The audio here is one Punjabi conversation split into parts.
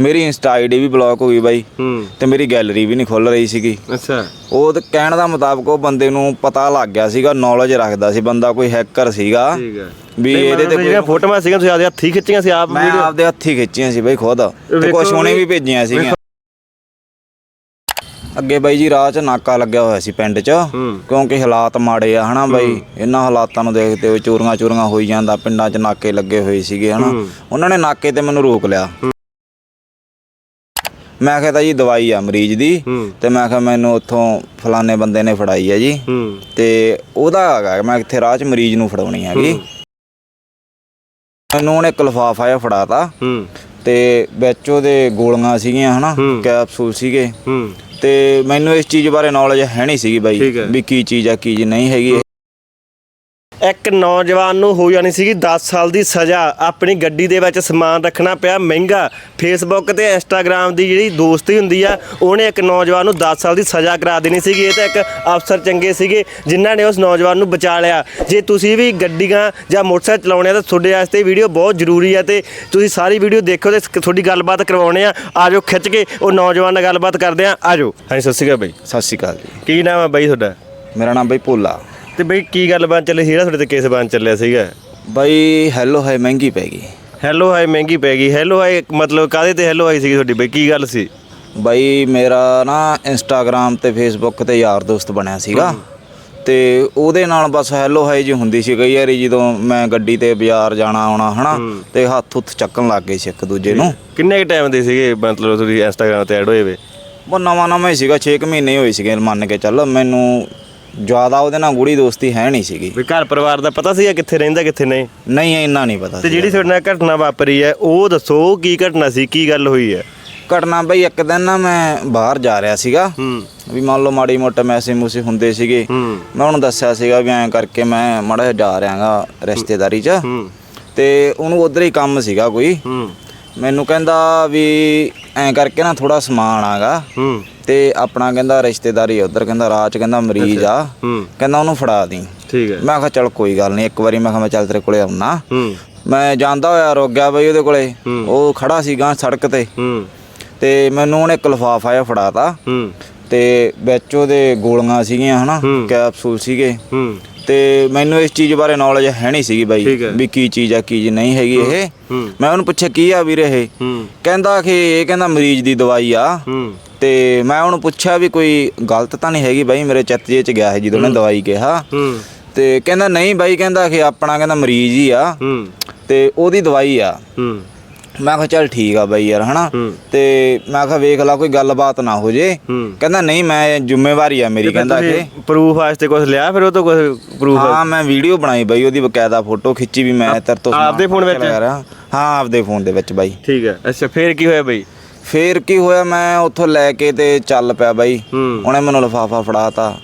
ਮੇਰੀ ਇੰਸਟਾ ਆਈਡੀ ਵੀ ਬਲੌਕ ਹੋ ਗਈ ਬਾਈ। ਹੂੰ। ਤੇ ਮੇਰੀ ਗੈਲਰੀ ਵੀ ਨਹੀਂ ਖੁੱਲ ਰਹੀ ਸੀਗੀ। ਅੱਛਾ। ਉਹ ਤੇ ਕਹਿਣ ਦਾ ਮੁਤਾਬਕ ਉਹ ਬੰਦੇ ਨੂੰ ਪਤਾ ਲੱਗ ਗਿਆ ਸੀਗਾ ਨੌਲੇਜ ਰੱਖਦਾ ਸੀ ਬੰਦਾ ਕੋਈ ਹੈਕਰ ਸੀਗਾ। ਠੀਕ ਹੈ। ਵੀ ਇਹਦੇ ਤੇ ਕੋਈ ਫੋਟੋਆਂ ਸੀਗੀਆਂ ਤੁਸੀਂ ਆਪਦੇ ਹੱਥੀ ਖਿੱਚੀਆਂ ਸੀ ਆਪ ਮੈਂ ਆਪਦੇ ਹੱਥੀ ਖਿੱਚੀਆਂ ਸੀ ਬਾਈ ਖੁਦ। ਤੇ ਕੁਛ ਉਹਨੇ ਵੀ- ਭੇਜੀਆਂ ਸੀਗੀਆਂ। ਅੱਗੇ ਬਾਈ ਜੀ ਰਾਹ 'ਚ ਨਾਕਾ ਲੱਗਿਆ ਹੋਇਆ ਸੀ ਪਿੰਡ 'ਚ। ਕਿਉਂਕਿ ਹਾਲਾਤ ਮਾੜੇ ਆ ਹਨਾ ਬਾਈ? ਇਹਨਾਂ ਹਾਲਾਤਾਂ ਨੂੰ ਦੇਖਦੇ ਹੋਏ ਚੋਰੀਆਂ ਚੋਰੀਆਂ ਹੋਈ ਜਾਂਦਾ ਪਿੰਡਾਂ 'ਚ ਨਾਕੇ ਲੱਗੇ ਹੋਏ ਸੀਗੇ ਹਨਾ। ਉਹਨਾਂ ਨੇ ਨਾਕੇ ਤੇ ਮੈਨੂੰ ਰੋਕ ਲਿਆ। ਮੈਂ ਕਿਹਾ ਤਾਂ ਜੀ ਦਵਾਈ ਆ ਮਰੀਜ਼ ਦੀ ਹੂੰ। ਤੇ ਮੈਂ ਕਿਹਾ ਮੈਨੂੰ ਉੱਥੋਂ ਫਲਾਣੇ ਬੰਦੇ ਨੇ ਫੜਾਈ ਆ ਜੀ। ਹੂੰ। ਤੇ ਉਹਦਾ ਹੈਗਾ ਮੈਂ ਇੱਥੇ ਰਾਹ 'ਚ ਮਰੀਜ਼ ਨੂੰ ਫੜਾਉਣੀ ਹੈਗੀ। ਮੈਨੂੰ ਉਹਨੇ ਇੱਕ ਲਿਫਾਫਾ ਜਿਹਾ ਫੜਾਤਾ। ਹੂੰ। ਤੇ ਵਿੱਚ ਉਹਦੇ ਗੋਲੀਆਂ ਸੀਗੀਆਂ ਹਨਾ ਹੂੰ। ਕੈਪਸੂਲ ਸੀਗੇ। ਹੂੰ। ਤੇ ਮੈਨੂੰ ਇਸ ਚੀਜ਼ ਬਾਰੇ ਨੌਲੇਜ ਹੈ ਨਹੀਂ ਸੀਗੀ ਬਾਈ ਹੈ। ਵੀ ਕੀ ਚੀਜ਼ ਆ ਕੀ ਚੀਜ਼ ਨਹੀਂ ਹੈਗੀ। ਇੱਕ ਨੌਜਵਾਨ ਨੂੰ ਹੋ ਜਾਣੀ ਸੀਗੀ 10 ਸਾਲ ਦੀ ਸਜ਼ਾ। ਆਪਣੀ ਗੱਡੀ ਦੇ ਵਿੱਚ ਸਮਾਨ ਰੱਖਣਾ ਪਿਆ ਮਹਿੰਗਾ। ਫੇਸਬੁੱਕ ਤੇ ਇੰਸਟਾਗ੍ਰam ਦੀ ਜਿਹੜੀ ਦੋਸਤੀ ਹੁੰਦੀ ਆ ਉਹਨੇ ਇੱਕ ਨੌਜਵਾਨ ਨੂੰ 10 ਸਾਲ ਦੀ ਸਜ਼ਾ ਕਰਾ ਦੇਣੀ ਸੀਗੀ। ਇਹ ਤਾਂ ਇੱਕ ਅਫਸਰ ਚੰਗੇ ਸੀਗੇ ਜਿਨ੍ਹਾਂ ਨੇ ਉਸ ਨੌਜਵਾਨ ਨੂੰ ਬਚਾ ਲਿਆ। ਜੇ ਤੁਸੀਂ ਵੀ ਗੱਡੀਆਂ ਜਾਂ ਮੋਟਰਸਾਈਕਲ ਚਲਾਉਣੇ ਆ ਤਾਂ ਤੁਹਾਡੇ ਵਾਸਤੇ ਵੀਡੀਓ ਬਹੁਤ ਜ਼ਰੂਰੀ ਆ ਤੇ ਤੁਸੀਂ ਸਾਰੀ ਵੀਡੀਓ ਦੇਖੋ ਤੇ ਤੁਹਾਡੀ ਗੱਲਬਾਤ ਕਰਵਾਉਣੇ ਆ। ਆਜੋ ਖਿੱਚ ਕੇ ਉਹ ਨੌਜਵਾਨ ਨਾਲ ਗੱਲਬਾਤ ਕਰਦੇ ਆ। ਆਜੋ। ਹਾਂਜੀ ਸਤਿ ਸ਼੍ਰੀ ਅਕਾਲ ਬਾਈ। ਸਤਿ ਸ਼੍ਰੀ ਅਕਾਲ ਜੀ। ਕੀ ਨਾਮ ਆ ਬਾਈ ਤੁਹਾਡਾ? ਮੇਰਾ ਨਾਮ ਬਾਈ ਭੋਲਾ। ਤੇ ਬਾਈ ਕੀ ਗੱਲਬਾਤ ਚੱਲੀ? ਸੀ ਜਿਹੜਾ ਤੁਹਾਡੇ ਤੇ ਕੇਸ ਬਣ ਚੱਲਿਆ ਸੀਗਾ। ਬਾਈ ਹੈਲੋ ਹੈ ਮਹਿੰਗੀ ਪੈ ਗਈ। ਹੈਲੋ ਹਾਈ ਮਹਿੰਗੀ ਪੈ ਗਈ। ਹੈਲੋ ਹਾਈ ਮਤਲਬ ਕਾਦੇ ਤੇ ਹੈਲੋ ਹਾਈ ਸੀਗੀ ਤੁਹਾਡੀ ਬਈ? ਕੀ ਗੱਲ ਸੀ? ਬਾਈ ਮੇਰਾ ਨਾ ਇੰਸਟਾਗ੍ਰam ਤੇ ਫੇਸਬੁੱਕ ਤੇ ਯਾਰ ਦੋਸਤ ਬਣਿਆ ਸੀਗਾ। ਤੇ ਉਹਦੇ ਨਾਲ ਬਸ ਹੈਲੋ ਹਾਈ ਜੀ ਹੁੰਦੀ ਸੀ ਕਈ ਵਾਰੀ ਜਦੋਂ ਮੈਂ ਗੱਡੀ ਤੇ ਬਾਜ਼ਾਰ ਜਾਣਾ ਆਉਣਾ ਹਨਾ? ਤੇ ਹੱਥ ਹੁੱਥ ਚੱਕਣ ਲੱਗ ਗਏ ਸੀ ਇੱਕ ਦੂਜੇ ਨੂੰ। ਕਿੰਨੇ ਕ ਟਾਈਮ ਦੇ ਸੀਗੇ ਮਤਲਬ ਤੁਸੀਂ ਇੰਸਟਾਗ੍ਰam ਤੇ ਐਡ ਹੋਏ ਵੇ? ਉਹ ਨਵਾਂ ਨਵਾਂ ਹੀ ਸੀਗਾ 6 ਮਹੀਨੇ ਹੋਏ ਸੀਗੇ ਮੰਨ ਕੇ ਚੱਲ। ਮੈਨੂੰ ਜ਼ਿਆਦਾ ਉਹਦੇ ਨਾਲ ਗੂੜੀ ਦੋਸਤੀ ਹੈ ਨਹੀਂ ਸੀਗੀ। ਵੀ ਘਰ ਪਰਿਵਾਰ ਦਾ ਪਤਾ ਸੀਗਾ ਕਿੱਥੇ ਰਹਿੰਦਾ ਕਿੱਥੇ ਨਹੀਂ? ਨਹੀਂ ਇੰਨਾ ਨਹੀਂ ਪਤਾ ਤੇ ਜਿਹੜੀ ਤੁਹਾਡੇ ਨਾਲ ਘਟਨਾ ਵਾਪਰੀ ਹੈ ਉਹ ਦੱਸੋ ਕੀ ਘਟਨਾ ਸੀ ਕੀ ਗੱਲ ਹੋਈ ਹੈ? ਘਟਨਾ ਬਈ ਇੱਕ ਦਿਨ ਨਾ ਮੈਂ ਬਾਹਰ ਜਾ ਰਿਹਾ ਸੀਗਾ। ਹੂੰ। ਵੀ ਮੰਨ ਲਓ ਮਾੜੀ ਮੋਟਾ ਮੈਸੇ ਮੂਸੇ ਹੁੰਦੇ ਸੀਗੇ। ਹੂੰ। ਮੈਂ ਉਹਨੂੰ ਦੱਸਿਆ ਸੀਗਾ ਵੀ ਐਂ ਕਰਕੇ ਮੈਂ ਮਾੜਾ ਜਿਹਾ ਜਾ ਰਿਹਾਗਾ ਰਿਸ਼ਤੇਦਾਰੀ 'ਚ। ਹੂੰ। ਤੇ ਉਹਨੂੰ ਉਧਰ ਹੀ ਕੰਮ ਸੀਗਾ ਕੋਈ। ਹੂੰ। ਮੈਨੂੰ ਕਹਿੰਦਾ ਵੀ ਐਂ ਕਰਕੇ ਨਾ ਥੋੜਾ ਸਮਾਨ ਆਗਾ ਹੂੰ। ਤੇ ਆਪਣਾ ਕਹਿੰਦਾ ਰਿਸ਼ਤੇਦਾਰੀ ਉਧਰ ਕਹਿੰਦਾ 'ਚ ਕਹਿੰਦਾ ਮਰੀਜ਼ ਆ। ਹੂੰ। ਕਹਿੰਦਾ ਉਹਨੂੰ ਫੜਾ ਦੀ। ਠੀਕ ਹੈ। ਮੈਂ ਕਿਹਾ ਚੱਲ ਕੋਈ ਗੱਲ ਨਹੀਂ ਇੱਕ ਵਾਰੀ ਮੈਂ ਕਿਹਾ ਮੈਂ ਚੱਲ ਤੇਰੇ ਕੋਲੇ ਆਉਣਾ। ਹੂੰ। ਮੈਂ ਜਾਂਦਾ ਹੋਇਆ ਰੁਕ ਗਿਆ ਬਈ ਉਹਦੇ ਕੋਲੇ। ਉਹ ਖੜਾ ਸੀਗਾ ਸੜਕ ਤੇ। ਹੂੰ। ਤੇ ਮੈਨੂੰ ਉਹਨੇ ਇੱਕ ਲਿਫਾਫਾ ਜਿਹਾ ਫੜਾਤਾ। ਹੂੰ। ਤੇ ਵਿੱਚ ਉਹਦੇ ਗੋਲੀਆਂ ਸੀਗੀਆਂ ਹਨਾ। ਕੈਪਸੂਲ ਸੀਗੇ। ਤੇ ਮੈਨੂੰ ਇਸ ਚੀਜ਼ ਬਾਰੇ ਨੌਲੇਜ ਹੈ ਨਹੀਂ ਸੀਗੀ ਬਾਈ। ਵੀ ਕੀ ਚੀਜ਼ ਆ ਕੀ ਚੀਜ਼ ਨਹੀਂ ਹੈਗੀ ਇਹ। ਮੈਂ ਉਹਨੂੰ ਪੁੱਛਿਆ ਕੀ ਆ ਵੀਰੇ ਇਹ? ਕਹਿੰਦਾ ਕਿ ਇਹ ਕਹਿੰਦਾ ਮਰੀਜ਼ ਦੀ ਦਵਾਈ ਆ। ਤੇ ਮੈਂ ਉਹਨੂੰ ਪੁੱਛਿਆ ਵੀ ਕੋਈ ਗਲਤ ਤਾਂ ਨਹੀਂ ਹੈਗੀ ਬਾਈ ਮੇਰੇ ਚਿੱਤ ਜੇ ਚ ਗਿਆ ਹੈ ਜਦੋਂ ਉਹਨੇ ਦਵਾਈ ਕਿਹਾ। ਤੇ ਕਹਿੰਦਾ ਨਹੀਂ ਬਾਈ ਕਹਿੰਦਾ ਕਿ ਆਪਣਾ ਕਹਿੰਦਾ ਮਰੀਜ਼ ਹੀ ਆ। ਤੇ ਉਹਦੀ ਦਵਾਈ ਆ। ਮੈਂ ਕਿਹਾ ਚੱਲ ਠੀਕ ਆ ਬਾਈ ਯਾਰ ਹਨਾ। ਤੇ ਮੈਂ ਕਿਹਾ ਵੇਖ ਲਾ ਕੋਈ ਗੱਲਬਾਤ ਨਾ ਹੋ ਜੇ। ਕਹਿੰਦਾ ਨਹੀਂ ਮੈਂ ਜ਼ਿੰਮੇਵਾਰੀ ਆ ਮੇਰੀ ਕਹਿੰਦਾ ਕਿ। ਪ੍ਰੂਫ ਵਾਸਤੇ ਕੁਝ ਲਿਆ ਫਿਰ ਉਹ ਤੋਂ ਕੁਝ ਪ੍ਰੂਫ ਹਾਂ ਮੈਂ ਵੀਡੀਓ ਬਣਾਈ ਬਾਈ ਉਹਦੀ ਬਕਾਇਦਾ ਫੋਟੋ ਖਿੱਚੀ ਵੀ ਮੈਂ ਤੇਰੇ ਤੋਂ ਆਪਦੇ phone ਵਿੱਚ? ਹਾਂ ਆਪਦੇ ਫੋਨ ਦੇ ਵਿੱਚ ਬਾਈ। ਠੀਕ ਹੈ। ਅੱਛਾ ਫਿਰ ਕੀ ਹੋਇਆ ਬਈ? ਫੇਰ ਕੀ ਹੋਇਆ ਮੈਂ ਉੱਥੋਂ ਲੈ ਕੇ ਤੇ ਚੱਲ ਪਿਆ ਬਾਈ। ਉਹਨੇ ਮੈਨੂੰ ਲਿਫਾਫਾ ਫੜਾਤਾ।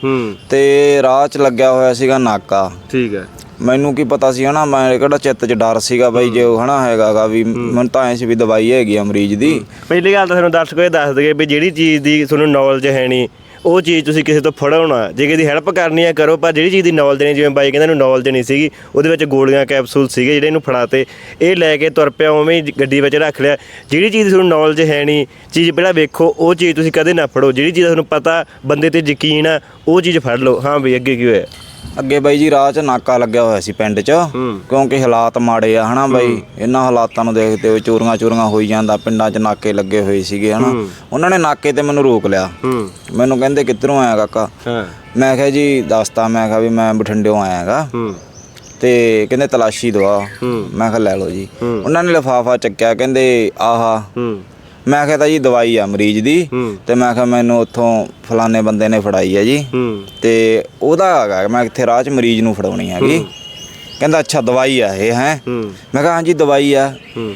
ਤੇ ਰਾਹ 'ਚ ਲੱਗਿਆ ਹੋਇਆ ਸੀਗਾ ਨਾਕਾ। ਠੀਕ ਹੈ। ਮੈਨੂੰ ਕੀ ਪਤਾ ਸੀ ਹਨਾ ਮੈਂ ਕਿਹੜਾ ਚਿੱਤ 'ਚ ਡਰ ਸੀਗਾ ਬਾਈ ਜੇ ਉਹ ਹਨਾ ਹੈਗਾਗਾ ਵੀ ਮੈਨੂੰ ਤਾਂ ਐ ਸੀ ਵੀ ਦਵਾਈ ਹੈਗੀ ਆ ਮਰੀਜ਼ ਦੀ। ਪਹਿਲੀ ਗੱਲ ਤਾਂ ਤੁਹਾਨੂੰ ਦਰਸ਼ਕੋ ਇਹ ਦੱਸ ਦਈਏ ਵੀ ਜਿਹੜੀ ਚੀਜ਼ ਦੀ ਤੁਹਾਨੂੰ ਨੌਲੇਜ ਹੈ ਨਹੀਂ ਉਹ ਚੀਜ਼ ਤੁਸੀਂ ਕਿਸੇ ਤੋਂ ਫੜਾਉਣਾ ਜੇ ਕਿਸੇ ਦੀ ਹੈਲਪ ਕਰਨੀ ਹੈ ਕਰੋ ਪਰ ਜਿਹੜੀ ਚੀਜ਼ ਦੀ ਨੌਲੇਜ ਨਹੀਂ ਜਿਵੇਂ ਬਾਈ ਕਹਿੰਦਾ ਇਹਨੂੰ ਨੌਲੇਜ ਨਹੀਂ ਸੀਗੀ ਉਹਦੇ ਵਿੱਚ ਗੋਲੀਆਂ ਕੈਪਸੂਲ ਸੀਗੇ ਜਿਹੜੇ ਇਹਨੂੰ ਫੜਾਤੇ। ਇਹ ਲੈ ਕੇ ਤੁਰ ਪਿਆ ਉਵੇਂ ਹੀ ਗੱਡੀ ਵਿੱਚ ਰੱਖ ਲਿਆ। ਜਿਹੜੀ ਚੀਜ਼ ਦੀ ਤੁਹਾਨੂੰ ਨੌਲੇਜ ਹੈ ਨਹੀਂ ਚੀਜ਼ ਪਹਿਲਾਂ ਵੇਖੋ ਉਹ ਚੀਜ਼ ਤੁਸੀਂ ਕਦੇ ਨਾ ਫੜੋ। ਜਿਹੜੀ ਚੀਜ਼ ਦਾ ਤੁਹਾਨੂੰ ਪਤਾ ਬੰਦੇ ਤੇ ਯਕੀਨ ਆ ਉਹ ਚੀਜ਼ ਫੜ ਲਓ। ਹਾਂ ਬਈ ਅੱਗੇ ਕੀ ਹੋਇਆ? ਅੱਗੇ ਬਾਈ ਜੀ ਰਾਹ 'ਚ ਨਾਕਾ ਲੱਗਿਆ ਹੋਇਆ ਸੀ ਪਿੰਡ 'ਚ। ਕਿਉਂਕਿ ਹਾਲਾਤ ਮਾੜੇ ਆ ਹਨਾ ਬਾਈ? ਇਹਨਾਂ ਹਾਲਾਤਾਂ ਨੂੰ ਦੇਖਦੇ ਹੋਏ ਚੋਰੀਆਂ ਚੋਰੀਆਂ ਹੋਈ ਜਾਂਦਾ ਪਿੰਡਾਂ 'ਚ ਨਾਕੇ ਲੱਗੇ ਹੋਏ ਸੀਗੇ ਹਨਾ? ਉਹਨਾਂ ਨੇ ਨਾਕੇ ਤੇ ਮੈਨੂੰ ਰੋਕ ਲਿਆ। ਮੈਨੂੰ ਕਹਿੰਦੇ ਕਿੱਧਰੋਂ ਆਇਆ ਕਾਕਾ? ਮੈਂ ਕਿਹਾ ਜੀ ਦੱਸਤਾ ਮੈਂ ਕਿਹਾ ਵੀ ਮੈਂ ਬਠਿੰਡਿਓਂ ਆਇਆਗਾ ਤੇ ਕਹਿੰਦੇ ਤਲਾਸ਼ੀ ਦਵਾ। ਮੈਂ ਕਿਹਾ ਲੈ ਲਓ ਜੀ। ਉਹਨਾਂ ਨੇ ਲਿਫਾਫਾ ਚੱਕਿਆ ਕਹਿੰਦੇ ਆਹਾ ਮੈਂ ਕਿਹਾ ਤਾਂ ਜੀ ਦਵਾਈ ਆ ਮਰੀਜ਼ ਦੀ ਹੂੰ। ਤੇ ਮੈਂ ਕਿਹਾ ਮੈਨੂੰ ਉੱਥੋਂ ਫਲਾਣੇ ਬੰਦੇ ਨੇ ਫੜਾਈ ਆ ਜੀ। ਹੂੰ। ਤੇ ਉਹਦਾ ਹੈਗਾ ਮੈਂ ਇੱਥੇ ਰਾਹ 'ਚ ਮਰੀਜ਼ ਨੂੰ ਫੜਾਉਣੀ ਹੈਗੀ। ਕਹਿੰਦਾ ਅੱਛਾ ਦਵਾਈ ਆ ਇਹ ਹੈ। ਹੂੰ। ਮੈਂ ਕਿਹਾ ਹਾਂਜੀ ਦਵਾਈ ਆ। ਹੂੰ।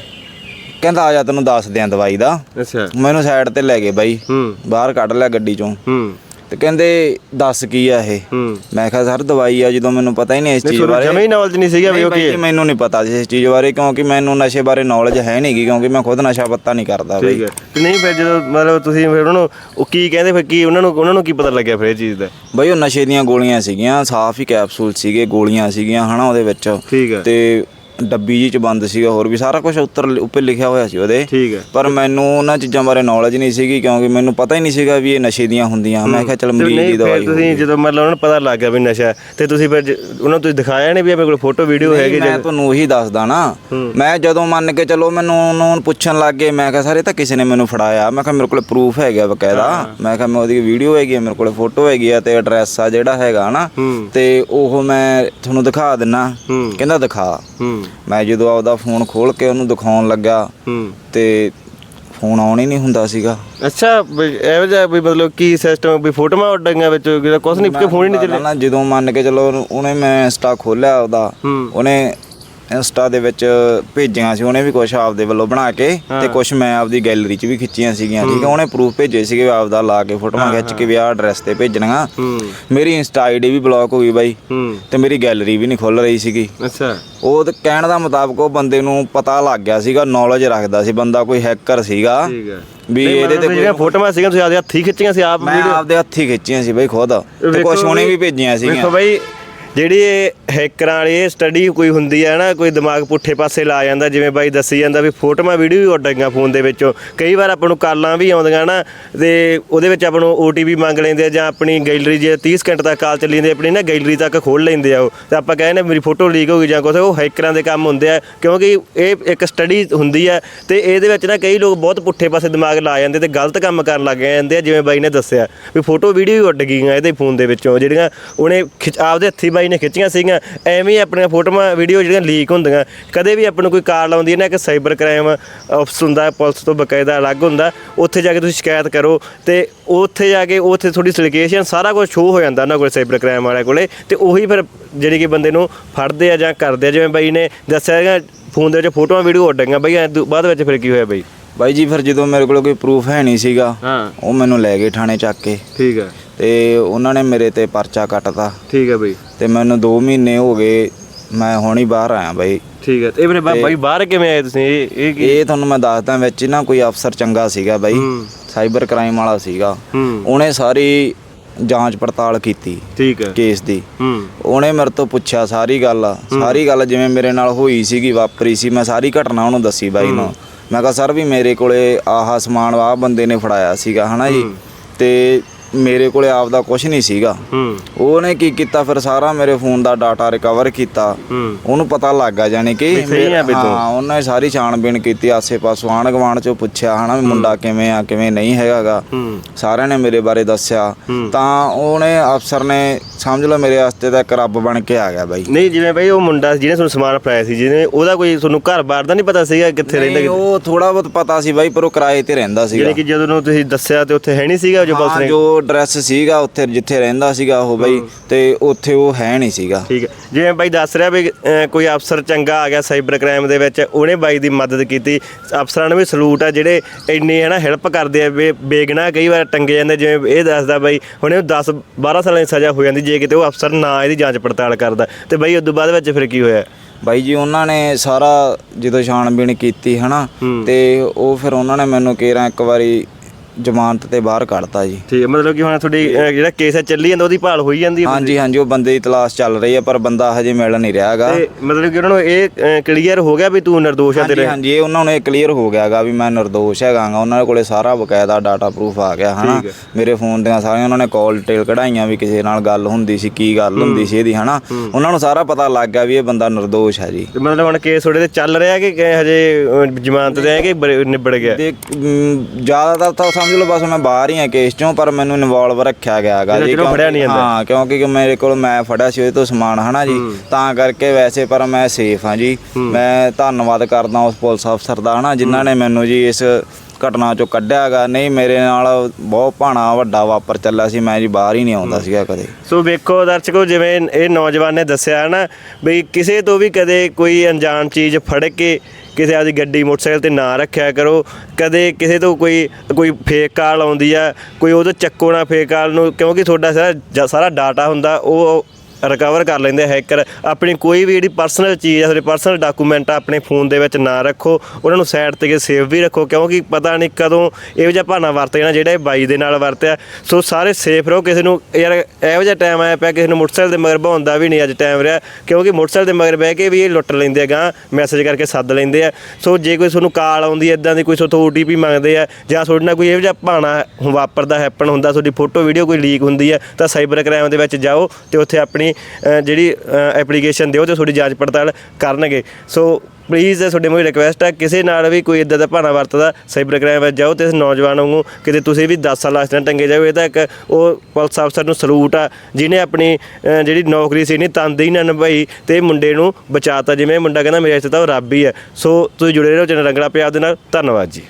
ਕਹਿੰਦਾ ਆ ਜਾ ਤੈਨੂੰ ਦੱਸ ਦਿਆਂ ਦਵਾਈ ਦਾ। ਅੱਛਾ। ਮੈਨੂੰ ਸਾਈਡ ਤੇ ਲੈ ਗਏ ਬਾਈ। ਹੂੰ। ਬਾਹਰ ਕੱਢ ਲਿਆ ਗੱਡੀ ਚੋਂ। ਹੂੰ। ਤੇ ਕਹਿੰਦੇ ਦੱਸ ਕੀ ਆ ਇਹ? ਮੈਂ ਕਿਹਾ ਸਰ ਦਵਾਈ ਆ ਜਦੋਂ ਮੈਨੂੰ ਪਤਾ ਹੀ ਨਹੀਂ ਇਸ ਚੀਜ਼ ਬਾਰੇ। ਜਮੇ ਹੀ ਨੌਲੇਜ ਨਹੀਂ ਸੀਗਾ ਵੀ ਉਹ ਕੀ ਹੈ। ਮੈਨੂੰ ਨਹੀਂ ਪਤਾ ਇਸ ਚੀਜ਼ ਬਾਰੇ ਕਿਉਂਕਿ ਮੈਨੂੰ ਨਸ਼ੇ ਬਾਰੇ ਨੌਲੇਜ ਹੈ ਨਹੀਂ ਗੀ ਕਿਉਂਕਿ ਮੈਂ ਖੁਦ ਨਸ਼ਾ ਪੱਤਾ ਨਹੀਂ ਕਰਦਾ ਠੀਕ ਬਈ ਹੈ। ਤੇ ਨਹੀਂ ਫਿਰ ਜਦੋਂ ਮਤਲਬ ਤੁਸੀਂ ਫਿਰ ਉਹਨਾਂ ਨੂੰ ਉਹ ਕੀ ਕਹਿੰਦੇ ਫਿਰ ਕੀ ਉਹਨਾਂ ਨੂੰ ਉਹਨਾਂ ਨੂੰ ਕੀ ਪਤਾ ਲੱਗਿਆ ਫਿਰ ਇਹ ਚੀਜ਼ ਦਾ? ਬਈ ਉਹ ਨਸ਼ੇ ਦੀਆਂ ਗੋਲੀਆਂ ਸੀਗੀਆਂ ਸਾਫ਼ ਹੀ ਕੈਪਸੂਲ ਸੀਗੇ ਗੋਲੀਆਂ ਸੀਗੀਆਂ ਹਨਾ ਉਹਦੇ ਵਿੱਚ। ਠੀਕ ਹੈ। ਤੇ ਡੱਬੀ ਜੀ ਚ ਬੰਦ ਸੀਗਾ ਹੋਰ ਵੀ ਸਾਰਾ ਕੁਝ ਉੱਤਰ ਉੱਪਰ ਲਿਖਿਆ ਹੋਇਆ ਸੀ ਉਹਦੇ। ਠੀਕ ਹੈ। ਪਰ ਮੈਨੂੰ ਉਹਨਾਂ ਚੀਜ਼ਾਂ ਬਾਰੇ ਨੌਲੇਜ ਨਹੀਂ ਸੀਗੀ ਕਿਉਂਕਿ ਮੈਨੂੰ ਪਤਾ ਹੀ ਨਹੀਂ ਸੀਗਾ ਵੀ ਇਹ ਨਸ਼ੇ ਦੀਆਂ ਹੁੰਦੀਆਂ। ਮੈਂ ਕਿਹਾ ਚਲ ਮਰੀਜ਼ ਦੀ ਦਵਾਈ ਤੁਸੀਂ ਜਦੋਂ ਮਤਲਬ ਉਹਨਾਂ ਨੂੰ ਪਤਾ ਲੱਗ ਗਿਆ ਵੀ ਨਸ਼ਾ ਤੇ ਤੁਸੀਂ ਫਿਰ ਉਹਨਾਂ ਨੂੰ ਤੁਸੀਂ ਦਿਖਾਇਆ ਨਹੀਂ ਵੀ ਮੇਰੇ ਕੋਲ ਫੋਟੋ ਵੀਡੀਓ ਹੈਗੀ ਮੈਂ ਤੁਹਾਨੂੰ ਉਹੀ ਦੱਸਦਾ ਨਾ। ਮੈਂ ਜਦੋਂ ਮੰਨ ਕੇ ਚਲੋ ਮੈਨੂੰ ਉਹਨੂੰ ਪੁੱਛਣ ਲੱਗ ਗਏ ਮੈਂ ਕਿਹਾ ਸਾਰੇ ਤਾਂ ਕਿਸੇ ਨੇ ਮੈਨੂੰ ਫੜਾਇਆ। ਮੈਂ ਕਿਹਾ ਮੇਰੇ ਕੋਲ ਪ੍ਰੂਫ ਹੈਗਾ ਬਕਾਇਦਾ। ਮੈਂ ਕਿਹਾ ਮੈਂ ਉਹਦੀ ਵੀਡੀਓ ਹੈਗੀ ਮੇਰੇ ਕੋਲ ਫੋਟੋ ਹੈਗੀ ਆ ਤੇ ਐਡਰੈਸ ਆ ਜਿਹੜਾ ਹੈਗਾ ਨਾ। ਤੇ ਉਹ ਮੈਂ ਤੁਹਾਨੂੰ ਦਿਖਾ ਦਿੰਨਾ। ਕਹਿੰਦਾ ਦਿਖਾ। ਹੂੰ। ਮੈਂ ਜਦੋਂ ਆਪਦਾ ਫੋਨ ਖੋਲ ਕੇ ਉਹਨੂੰ ਦਿਖਾਉਣ ਲੱਗਾ ਤੇ ਫੋਨ ਆਉਣ ਹੀ ਨਹੀਂ ਹੁੰਦਾ ਸੀਗਾ। ਅੱਛਾ ਵੀ ਇਹੋ ਜਿਹਾ ਵੀ ਮਤਲਬ ਕੀ ਸਿਸਟਮ ਵੀ ਫੋਟੋਆਂ ਉੱਡਾਂਗੀਆਂ ਵਿੱਚ ਕੁਝ ਨਹੀਂ ਕਿ ਫੋਨ ਹੀ ਨਹੀਂ ਚੱਲੇ। ਨਾ ਜਦੋਂ ਮੰਨ ਕੇ ਚਲੋ ਉਹਨੂੰ- ਮੈਂ ਇੰਸਟਾ ਖੋਲਿਆ ਉਹਦਾ। ਉਹਨੇ ਇੰਸਟਾ ਦੇ ਵਿੱਚ ਭੇਜੀਆਂ ਸੀ ਉਹਨੇ ਵੀ ਕੁਝ ਆਪਦੇ ਵੱਲੋਂ ਬਣਾ ਕੇ ਤੇ ਕੁਝ ਮੈਂ ਆਪਦੀ ਗੈਲਰੀ 'ਚ ਵੀ ਖਿੱਚੀਆਂ ਸੀਗੀਆਂ ਠੀਕ ਹੈ। ਉਹਨੇ ਪ੍ਰੂਫ ਭੇਜੇ ਸੀਗੇ ਆਪਦਾ ਲਾ ਕੇ ਫੋਟੋਆਂ ਖਿੱਚ ਕੇ ਵੀ ਆਹ ਐਡਰੈਸ ਤੇ ਭੇਜਣੀਆਂ। ਮੇਰੀ ਇੰਸਟਾ ਆਈਡੀ ਵੀ ਬਲੌਕ ਹੋ ਗਈ ਬਾਈ। ਤੇ ਮੇਰੀ ਗੈਲਰੀ ਵੀ ਨਹੀਂ ਖੁੱਲ ਰਹੀ ਸੀਗੀ। ਅੱਛਾ। ਉਹ ਤੇ ਕਹਿਣ ਦਾ ਮੁਤਾਬਕ ਉਹ ਬੰਦੇ ਨੂੰ ਪਤਾ ਲੱਗ ਗਿਆ ਸੀਗਾ ਨੌਲੇਜ ਰੱਖਦਾ ਸੀ ਬੰਦਾ ਕੋਈ ਹੈਕਰ ਸੀਗਾ। ਠੀਕ ਹੈ ਵੀ ਇਹਦੇ ਤੇ ਜਿਹੜੀਆਂ ਫੋਟੋਆਂ ਸੀਗੀਆਂ ਤੁਸੀਂ ਆਪਦੇ ਹੱਥੀਂ ਖਿੱਚੀਆਂ ਸੀ ਆਪ ਮੈਂ ਆਪਦੇ ਹੱਥੀ ਖਿੱਚੀਆਂ ਸੀ ਬਾਈ ਖੁਦ। ਤੇ ਕੁਝ ਉਹਨੇ ਵੀ ਭੇਜੀਆਂ ਸੀਗੀਆਂ। ਵੇਖੋ ਬਾਈ ਜਿਹੜੀ ਇਹ ਹੈਕਰਾਂ ਵਾਲੀ ਇਹ ਸਟੱਡੀ ਕੋਈ ਹੁੰਦੀ ਹੈ ਨਾ, ਕੋਈ ਦਿਮਾਗ ਪੁੱਠੇ ਪਾਸੇ ਲਾ ਜਾਂਦਾ, ਜਿਵੇਂ ਬਾਈ ਦੱਸੀ ਜਾਂਦਾ ਵੀ ਫੋਟੋਆਂ ਵੀਡੀਓ ਵੀ ਉੱਡ ਗਈਆਂ ਫੋਨ ਦੇ ਵਿੱਚੋਂ। ਕਈ ਵਾਰ ਆਪਾਂ ਨੂੰ ਕਾਲਾਂ ਵੀ ਆਉਂਦੀਆਂ ਨਾ, ਤੇ ਉਹਦੇ ਵਿੱਚ ਆਪਾਂ ਨੂੰ OTP ਮੰਗ ਲੈਂਦੇ ਆ ਜਾਂ ਆਪਣੀ ਗੈਲਰੀ ਜੇ 30 ਸਕਿੰਟ ਤੱਕ ਕਾਲ ਚੱਲੀ ਜਾਂਦੀ ਆਪਣੀ ਨਾ ਗੈਲਰੀ ਤੱਕ ਖੋਲ ਲੈਂਦੇ ਆ ਉਹ। ਤੇ ਆਪਾਂ ਕਹਿੰਦੇ ਮੇਰੀ ਫੋਟੋ ਲੀਕ ਹੋ ਗਈ ਜਾਂ ਕੁਛ, ਉਹ ਹੈਕਰਾਂ ਦੇ ਕੰਮ ਹੁੰਦੇ ਆ, ਕਿਉਂਕਿ ਇਹ ਇੱਕ ਸਟੱਡੀ ਹੁੰਦੀ ਆ, ਤੇ ਇਹਦੇ ਵਿੱਚ ਨਾ ਕਈ ਲੋਕ ਬਹੁਤ ਪੁੱਠੇ ਪਾਸੇ ਦਿਮਾਗ ਲਾ ਜਾਂਦੇ ਤੇ ਗਲਤ ਕੰਮ ਕਰਨ ਲੱਗ ਜਾਂਦੇ ਆ, ਜਿਵੇਂ ਬਾਈ ਨੇ ਦੱਸਿਆ ਵੀ ਫੋਟੋ ਵੀਡੀਓ ਵੀ ਉੱਡ ਗਈਆਂ ਇਹਦੇ ਫੋਨ ਦੇ ਵਿੱਚੋਂ, ਜਿਹੜੀਆਂ ਉਹਨੇ ਖਿੱਚ- ਆਪਦੇ ਹੱਥੀ ਬਾਈ ਨੇ ਖਿੱਚੀਆਂ ਸੀਗੀਆਂ, ਐਵੇਂ ਹੀ ਆਪਣੀਆਂ ਫੋਟੋਆਂ ਵੀਡੀਓ ਜਿਹੜੀਆਂ ਲੀਕ ਹੁੰਦੀਆਂ। ਕਦੇ ਵੀ ਆਪਾਂ ਨੂੰ ਕੋਈ ਕਾਲ ਲਾਉਂਦੀ ਹੈ ਨਾ, ਇੱਕ ਸਾਈਬਰ ਕ੍ਰਾਈਮ ਆਫਿਸ ਹੁੰਦਾ, ਪੁਲਿਸ ਤੋਂ ਬਕਾਇਦਾ ਅਲੱਗ ਹੁੰਦਾ, ਉੱਥੇ ਜਾ ਕੇ ਤੁਸੀਂ ਸ਼ਿਕਾਇਤ ਕਰੋ ਤੇ ਉੱਥੇ ਜਾ ਕੇ ਉੱਥੇ ਥੋੜੀ ਸਲੀਕੇਸ਼ਨ ਸਾਰਾ ਕੁਝ ਸ਼ੋ ਹੋ ਜਾਂਦਾ ਉਹਨਾਂ ਕੋਲ ਸਾਈਬਰ ਕ੍ਰਾਈਮ ਵਾਲਿਆਂ ਕੋਲੇ ਤੇ ਉਹੀ ਫਿਰ ਜਿਹੜੀ ਕਿ ਬੰਦੇ ਨੂੰ ਫੜਦੇ ਆ ਜਾਂ ਕਰਦੇ ਆ। ਜਿਵੇਂ ਬਾਈ ਨੇ ਦੱਸਿਆ ਹੈਗਾ ਫੋਨ ਦੇ ਵਿੱਚ ਫੋਟੋਆਂ ਵੀਡੀਓ ਉੱਡ ਗਈਆਂ। ਬਾਈ, ਐਂ ਬਾਅਦ ਵਿੱਚ ਫਿਰ ਕੀ ਹੋਇਆ ਬਾਈ? ਬਾਈ ਜੀ ਫਿਰ ਜਦੋਂ ਮੇਰੇ ਕੋਲ ਕੋਈ ਪ੍ਰੂਫ ਹੈ ਨਹੀਂ ਸੀਗਾ ਹਾਂ। ਉਹ ਮੈਨੂੰ ਲੈ ਗਏ ਥਾਣੇ ਚੱਕ ਕੇ। ਠੀਕ ਹੈ। ਤੇ ਉਹਨਾਂ ਨੇ ਮੇਰੇ ਤੇ ਪਰਚਾ ਕੱਟਤਾ। ਠੀਕ ਹੈ ਬਾਈ। ਤੇ ਮੈਨੂੰ 2 ਮਹੀਨੇ ਹੋ ਗਏ ਮੈਂ ਹੁਣ ਹੀ ਬਾਹਰ ਆਇਆ ਬਾਈ। ਠੀਕ ਹੈ। ਤੇ ਵੀਰੇ ਬਾਈ ਬਾਹਰ ਕਿਵੇਂ ਆਏ ਤੁਸੀਂ? ਇਹ ਇਹ ਤੁਹਾਨੂੰ ਮੈਂ ਦੱਸਦਾ ਵਿੱਚ ਨਾ ਕੋਈ ਅਫਸਰ ਚੰਗਾ ਸੀਗਾ ਬਾਈ। ਸਾਈਬਰ ਕ੍ਰਾਈਮ ਵਾਲਾ ਸੀਗਾ। ਉਹਨੇ ਸਾਰੀ ਜਾਂਚ ਪੜਤਾਲ ਕੀਤੀ ਠੀਕ ਹੈ। ਕੇਸ ਦੀ। ਹੂੰ। ਉਹਨੇ ਮੇਰੇ ਤੋਂ ਪੁੱਛਿਆ ਸਾਰੀ ਗੱਲ। ਸਾਰੀ ਗੱਲ ਜਿਵੇਂ ਮੇਰੇ ਨਾਲ ਹੋਈ ਸੀਗੀ ਵਾਪਰੀ ਸੀ ਮੈਂ ਸਾਰੀ ਘਟਨਾ ਉਹਨੂੰ ਦੱਸੀ ਬਾਈ ਨੂੰ। ਮੈਂ ਕਿਹਾ ਸਰ ਵੀ ਮੇਰੇ ਕੋਲੇ ਆਹ ਸਮਾਨ ਆਹ ਬੰਦੇ ਨੇ ਫੜਾਇਆ ਸੀਗਾ ਹਨਾ ਜੀ? ਤੇ ਮੇਰੇ ਕੋਲੇ ਆਪਦਾ ਕੁਝ ਨਹੀਂ ਸੀਗਾ। ਹੂੰ। ਉਹਨੇ ਕੀ ਕੀਤਾ ਫਿਰ ਸਾਰਾ ਮੇਰੇ ਫੋਨ ਦਾ ਡਾਟਾ ਰਿਕਵਰ ਕੀਤਾ। ਹੂੰ। ਉਹਨੂੰ ਪਤਾ ਲੱਗ ਜਾਨੀ ਕਿ। ਹਾਂ ਉਹਨੇ ਸਾਰੀ ਛਾਣਬੀਣ ਕੀਤੀ ਆਸੇ-ਪਾਸੇ ਆਂਢ ਗੁਆਂਢ ਚੋਂ ਪੁੱਛਿਆ ਹਨਾ ਵੀ ਮੁੰਡਾ ਕਿਵੇਂ ਆ ਕਿਵੇਂ ਨਹੀਂ ਹੈਗਾਗਾ। ਹੂੰ। ਸਾਰਿਆਂ ਨੇ ਮੇਰੇ ਬਾਰੇ ਦੱਸਿਆ। ਤਾਂ ਉਹਨੇ ਅਫਸਰ ਨੇ ਸਮਝ ਲਓ ਮੇਰੇ ਵਾਸਤੇ ਤਾਂ ਇੱਕ ਰੱਬ ਬਣ ਕੇ ਆ ਗਿਆ ਬਾਈ। ਨਹੀਂ ਜਿਵੇਂ ਬਈ ਉਹ ਮੁੰਡਾ ਸੀ ਜਿਹਨੇ ਤੁਹਾਨੂੰ ਸਮਾਨ ਫੜਾਇਆ ਸੀ ਜਿਹਨੇ ਉਹਦਾ ਕੋਈ ਤੁਹਾਨੂੰ ਘਰ-ਬਾਰ ਦਾ ਨਹੀਂ ਪਤਾ ਸੀਗਾ ਕਿੱਥੇ ਰਹਿੰਦਾ ਨਹੀਂ, ਉਹ ਥੋੜਾ ਬਹੁਤ ਪਤਾ ਸੀ ਬਾਈ ਪਰ ਉਹ ਕਿਰਾਏ ਤੇ ਰਹਿੰਦਾ ਸੀਗਾ। ਜਿਹੜੇ ਕਿ ਜਦੋਂ ਨੂੰ ਤੁਸੀਂ ਦੱਸਿਆ ਤੇ ਉੱਥੇ ਹੈ ਨਹੀਂ ਸੀਗਾ ਜੋ ਹਾਂ ਨੇ ਜੋ ਐਡਰੈਸ ਸੀਗਾ ਉੱਥੇ ਜਿੱਥੇ ਰਹਿੰਦਾ ਸੀਗਾ ਉਹ ਬਾਈ ਤੇ ਉੱਥੇ ਉਹ ਹੈ ਨਹੀਂ ਸੀਗਾ। ਠੀਕ ਹੈ। ਜਿਵੇਂ ਬਾਈ ਦੱਸ ਰਿਹਾ ਵੀ ਅਹ, ਕੋਈ ਅਫਸਰ ਚੰਗਾ ਆ ਗਿਆ ਸਾਈਬਰ ਕ੍ਰਾਈਮ ਦੇ ਵਿੱਚ ਉਹਨੇ ਬਾਈ ਦੀ ਮਦਦ ਕੀਤੀ। ਅਫਸਰਾਂ ਨੂੰ ਵੀ ਸਲੂਟ ਆ ਜਿਹੜੇ ਇੰਨੀ ਹੈ ਨਾ ਹੈਲਪ ਕਰਦੇ ਆ ਬੇ- ਬੇਗੁਨਾਹ ਕਈ ਵਾਰ ਟੰਗੇ ਜਾਂਦੇ ਜਿਵੇਂ ਇਹ ਦੱਸਦਾ ਬਾਈ ਹੁਣ ਇਹ 10 12 ਸਾਲਾਂ ਦੀ ਸਜ਼ਾ ਹੋ ਜਾਂਦੀ ਜੇ ਕਿਤੇ ਉਹ ਅਫਸਰ ਨਾ ਇਹਦੀ ਜਾਂਚ ਪੜਤਾਲ ਕਰਦਾ। ਤੇ ਬਾਈ ਉਸ ਤੋਂ ਬਾਅਦ ਵਿੱਚ ਫਿਰ ਕੀ ਹੋਇਆ? ਬਾਈ ਜੀ ਉਹਨਾਂ ਨੇ ਸਾਰਾ ਜਦੋਂ ਛਾਣਬੀਣ ਕੀਤੀ ਹਨਾ। ਤੇ ਉਹ ਫਿਰ ਉਹਨਾਂ ਨੇ ਮੈਨੂੰ ਕੇਰਾਂ ਇੱਕ ਵਾਰੀ ਜ਼ਮਾਨਤ ਤੇ ਬਾਹਰ ਕੱਢਤਾ ਜੀ। ਠੀਕ ਹੈ ਮਤਲਬ ਕਿ ਹੁਣ ਤੁਹਾਡੀ ਅਹ, ਜਿਹੜਾ ਕੇਸ ਹੈ ਚੱਲੀ ਜਾਂਦਾ ਉਹਦੀ ਭਾਲ ਹੋਈ ਜਾਂਦੀ ਹੈ ਹਾਂਜੀ ਹਾਂਜੀ ਉਹ ਬੰਦੇ ਦੀ ਤਲਾਸ਼ ਚੱਲ ਰਹੀ ਹੈ ਪਰ ਬੰਦਾ ਹਜੇ ਮਿਲ ਨਹੀਂ ਰਿਹਾਗਾ। ਤੇ ਮਤਲਬ ਕਿ ਉਹਨਾਂ ਨੂੰ ਇਹ ਕਲੀਅਰ ਹੋ ਗਿਆ ਵੀ ਤੂੰ ਨਿਰਦੋਸ਼ ਹਾਂਜੀ ਤੇਰੇ? ਹਾਂਜੀ ਇਹ ਉਹਨਾਂ ਨੂੰ ਇਹ ਕਲੀਅਰ ਹੋ ਗਿਆਗਾ ਵੀ ਮੈਂ ਨਿਰਦੋਸ਼ ਹੈਗਾਗਾ। ਉਹਨਾਂ ਕੋਲੇ ਸਾਰਾ ਬਕਾਇਦਾ ਡਾਟਾ ਪ੍ਰੂਫ ਆ ਗਿਆ ਹਨਾ? ਹੈ। ਮੇਰੇ ਫੋਨ ਦੀਆਂ ਸਾਰੀਆਂ ਉਹਨਾਂ ਨੇ ਕਾਲ ਡਿਟੇਲ ਕਢਾਈਆਂ ਵੀ ਕਿਸੇ ਨਾਲ ਗੱਲ ਹੁੰਦੀ ਸੀ ਕੀ ਗੱਲ ਹੁੰਦੀ ਸੀ ਇਹਦੀ ਹਨਾ? ਉਹਨਾਂ ਨੂੰ ਸਾਰਾ ਪਤਾ ਲੱਗ ਗਿਆ ਵੀ ਇਹ ਬੰਦਾ ਨਿਰਦੋਸ਼ ਹੈ ਜੀ। ਤੇ ਮਤਲਬ ਹੁਣ ਕੇਸ ਥੋੜੇ ਤੇ ਚੱਲ ਰਿਹਾ ਕਿ ਕਿ ਹਜੇ ਅਹ, ਜ਼ਮਾਨਤ ਤੇ ਹੈ ਕਿ ਬਰੇ- ਨਿਬੜ ਗਿਆ? ਅਮ, ਜ਼ਿਆਦਾਤਰ ਤਾਂ ਸਮਝ ਲਓ ਬਸ ਮੈਂ ਬਾਹਰ ਹੀ ਆ ਕੇਸ ਚੋਂ ਪਰ ਮੈਨੂੰ ਇਨਵੋਲਵ ਰੱਖਿਆ ਫੜਿਆ ਨਹੀਂ ਜਾਂਦਾ। ਹਾਂ ਕਿਉਂਕਿ ਕਿ ਮੇਰੇ ਕੋਲ ਮੈਂ ਫੜਿਆ ਸੀ ਉਹਦੇ ਤੋਂ ਸਮਾਨ ਹਨਾ ਜੀ? ਤਾਂ ਕਰਕੇ ਵੈਸੇ ਪਰ ਮੈਂ ਸੇਫ ਹਾਂ ਜੀ। ਮੈਂ ਧੰਨਵਾਦ ਕਰਦਾ ਉਸ ਪੁਲਿਸ ਅਫਸਰ ਦਾ ਹਨਾ ਜਿਨ੍ਹਾਂ ਨੇ ਮੈਨੂੰ ਜੀ ਇਸ ਘਟਨਾ ਚੋਂ ਕੱਢਿਆਗਾ ਨਹੀਂ ਮੇਰੇ ਨਾਲ ਬਹੁਤ ਭਾਣਾ ਵੱਡਾ ਵਾਪਰ ਚੱਲਿਆ ਸੀ ਮੈਂ ਜੀ ਬਾਹਰ ਹੀ ਨਹੀਂ ਆਉਂਦਾ ਸੀਗਾ ਕਦੇ। ਸੋ ਵੇਖੋ ਦਰਸ਼ਕੋ ਜਿਵੇਂ ਇਹ ਨੌਜਵਾਨ ਨੇ ਦੱਸਿਆ ਨਾ ਵੀ ਕਿਸੇ ਤੋਂ ਵੀ ਕਦੇ ਕੋਈ ਅਣਜਾਣ ਚੀਜ਼ ਫੜ ਕੇ ਕਿਸੇ ਆਪਦੀ ਗੱਡੀ, ਮੋਟਰਸਾਈਕਲ ਤੇ ਨਾ ਰੱਖਿਆ ਕਰੋ। ਕਦੇ ਕਿਸੇ ਤੋਂ ਕੋਈ ਕੋਈ ਫੇਕ ਕਾਲ ਆਉਂਦੀ ਆ, ਕੋਈ ਉਹ ਤੋਂ ਚੱਕੋ ਨਾ ਫੇਕ ਕਾਲ ਨੂੰ, ਕਿਉਂਕਿ ਤੁਹਾਡਾ ਸਾਰਾ ਜ- ਸਾਰਾ ਡਾਟਾ ਹੁੰਦਾ, ਉਹ ਰਿਕਵਰ ਕਰ ਲੈਂਦੇ ਹੈਕਰ ਆਪਣੀ ਕੋਈ ਵੀ ਜਿਹੜੀ ਪਰਸਨਲ ਚੀਜ਼ ਹੈ ਤੁਹਾਡੇ ਪਰਸਨਲ ਡਾਕੂਮੈਂਟ ਆਪਣੇ ਫੋਨ ਦੇ ਵਿੱਚ ਨਾ ਰੱਖੋ। ਉਹਨਾਂ ਨੂੰ ਸਾਈਡ ਤੇ ਸੇਵ ਵੀ ਰੱਖੋ, ਕਿਉਂਕਿ ਪਤਾ ਨਹੀਂ ਕਦੋਂ ਇਹੋ ਜਿਹਾ ਭਾਣਾ ਵਰਤ ਜਾਣਾ, ਜਿਹੜਾ ਇਹ ਬਾਈ ਦੇ ਨਾਲ ਵਰਤਿਆ। ਸੋ ਸਾਰੇ ਸੇਫ ਰਹੋ, ਕਿਸੇ ਨੂੰ ਯਾਰ ਇਹੋ ਜਿਹਾ ਟਾਈਮ ਆਇਆ ਪਿਆ, ਕਿਸੇ ਨੂੰ ਮੋਟਰਸਾਈਕਲ ਦੇ ਮਗਰ ਭਾਉਂਦਾ ਵੀ ਨਹੀਂ ਅੱਜ ਟਾਈਮ ਰਿਹਾ, ਕਿਉਂਕਿ ਮੋਟਰਸਾਈਕਲ ਦੇ ਮਗਰ ਬਹਿ ਕੇ ਵੀ ਇਹ ਲੁੱਟ ਲੈਂਦੇ ਆ ਗਾਂ ਮੈਸੇਜ ਕਰਕੇ ਸੱਦ ਲੈਂਦੇ ਆ। ਸੋ ਜੇ ਕੋਈ ਤੁਹਾਨੂੰ ਕਾਲ ਆਉਂਦੀ ਹੈ ਇਦਾਂ ਦੀ ਕੋਈ ਤੁਹਾਡੇ ਓਟੀਪੀ ਮੰਗਦੇ ਆ, ਜਾਂ ਤੁਹਾਡੇ ਨਾਲ ਕੋਈ ਇਹੋ ਜਿਹਾ ਭਾਣਾ ਵਾਪਰਦਾ ਹੈਪਨ ਹੁੰਦਾ, ਤੁਹਾਡੀ ਫੋਟੋ ਵੀਡੀਓ ਕੋਈ ਲੀਕ ਹੁੰਦੀ ਹੈ ਤਾਂ ਸਾਈਬਰ ਕ੍ਰਾਈਮ ਦੇ ਵਿੱਚ ਜਾਓ ਤੇ ਉੱਥੇ ਆਪਣੀ ਅ, ਜਿਹੜੀ ਐਪਲੀਕੇਸ਼ਨ ਦਿਓ ਤੇ ਤੁਹਾਡੀ ਜਾਂਚ ਪੜਤਾਲ ਕਰਨਗੇ। ਸੋ ਪਲੀਜ਼ ਤੁਹਾਡੇ ਮੋਈ ਰਿਕੁਐਸਟ ਹੈ ਕਿਸੇ ਨਾਲ ਵੀ ਕੋਈ ਇਦਾਂ ਦਾ ਭਾਣਾ ਵਰਤਦਾ ਸਾਈਬਰ ਕ੍ਰਾਈਮ ਵਿੱਚ ਜਾਓ ਤੇ ਇਸ ਨੌਜਵਾਨ ਨੂੰ ਕਿਤੇ ਤੁਸੀਂ ਵੀ 10 ਸਾਲ ਵਾਸਤੇ ਨਾ ਟੰਗੇ ਜਾਓ। ਇਹ ਤਾਂ ਇੱਕ ਉਹ ਪੁਲਿਸ ਅਫਸਰ ਨੂੰ ਸਲੂਟ ਆ ਜਿਹਨੇ ਆਪਣੀ ਅ, ਜਿਹੜੀ ਨੌਕਰੀ ਸੀ ਨਹੀਂ ਤਨਦੇਹੀ ਨਾਲ ਨਿਭਾਈ ਤੇ ਮੁੰਡੇ ਨੂੰ ਬਚਾਤਾ। ਜਿਵੇਂ ਇਹ ਮੁੰਡਾ ਕਹਿੰਦਾ ਮੇਰੇ ਇੱਥੇ ਤਾਂ ਉਹ ਰੱਬ ਹੀ ਹੈ ਸੋ ਤੁਸੀਂ ਜੁੜੇ ਰਹੋ ਚੈਨਲ ਰੰਗਲਾ ਪਿਆਰ ਦੇ ਨਾਲ। ਧੰਨਵਾਦ ਜੀ।